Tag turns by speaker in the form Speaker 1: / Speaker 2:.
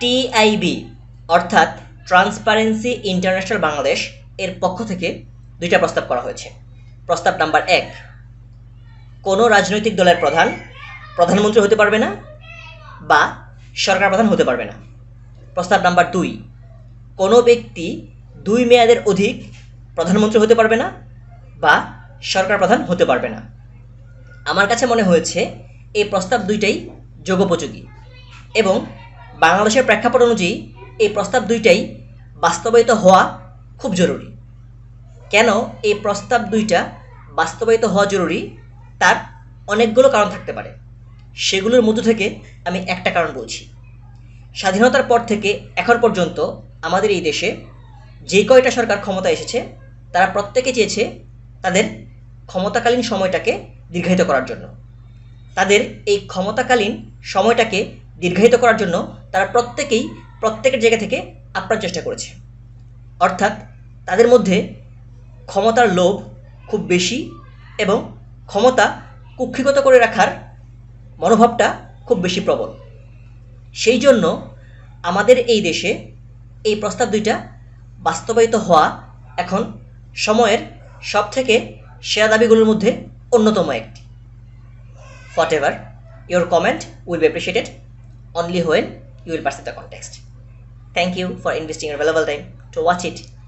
Speaker 1: TIB, অর্থাৎ transparency international Bangladesh এর পক্ষ থেকে দুইটা প্রস্তাব করা হয়েছে। প্রস্তাব নাম্বার এক, কোনো রাজনৈতিক দলের প্রধান প্রধানমন্ত্রী হতে পারবে না বা সরকার প্রধান হতে পারবে না। প্রস্তাব নাম্বার দুই, কোনো ব্যক্তি দুই মেয়াদের অধিক প্রধানমন্ত্রী হতে পারবে না বা সরকার প্রধান হতে পারবে না। আমার কাছে মনে হয়েছে এই প্রস্তাব দুইটাই যোগোপযোগী এবং বাংলাদেশের প্রেক্ষাপট অনুযায়ী এই প্রস্তাব দুইটাই বাস্তবায়িত হওয়া খুব জরুরি। কেন এই প্রস্তাব দুইটা বাস্তবায়িত হওয়া জরুরি? তার অনেকগুলো কারণ থাকতে পারে। সেগুলোর মধ্য থেকে আমি একটা কারণ বলছি। স্বাধীনতার পর থেকে এখন পর্যন্ত আমাদের এই দেশে যে কয়টা সরকার ক্ষমতা এসেছে, তারা প্রত্যেকে চেয়েছে তাদের ক্ষমতাকালীন সময়টাকে দীর্ঘায়িত করার জন্য। তাদের এই ক্ষমতাকালীন সময়টাকে দীর্ঘায়িত করার জন্য তারা প্রত্যেকেই প্রত্যেকের জায়গা থেকে আপ্রাণ চেষ্টা করেছে। অর্থাৎ তাদের মধ্যে ক্ষমতার লোভ খুব বেশি এবং ক্ষমতা কুক্ষিগত করে রাখার মনোভাবটা খুব বেশি প্রবল। সেই জন্য আমাদের এই দেশে এই প্রস্তাব দুইটা বাস্তবায়িত হওয়া এখন সময়ের সব থেকে সেরা দাবিগুলোর মধ্যে অন্যতম একটি। Whatever your comment will be appreciated only when you will perceive the context. Thank you for investing your valuable time to watch it